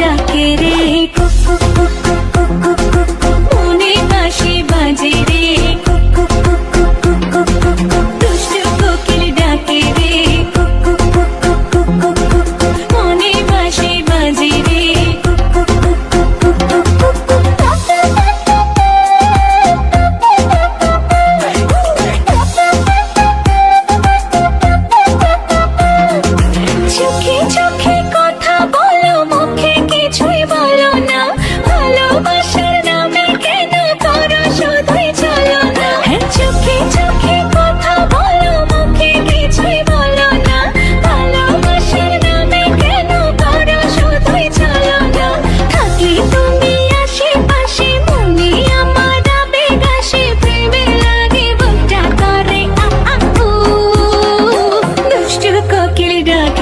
ডাকে রে মনে কাশে বাজে রে দুষ্ট কোকিল ডাকে রে মনে বাসে বাজে রে চোখে চোখে ডাক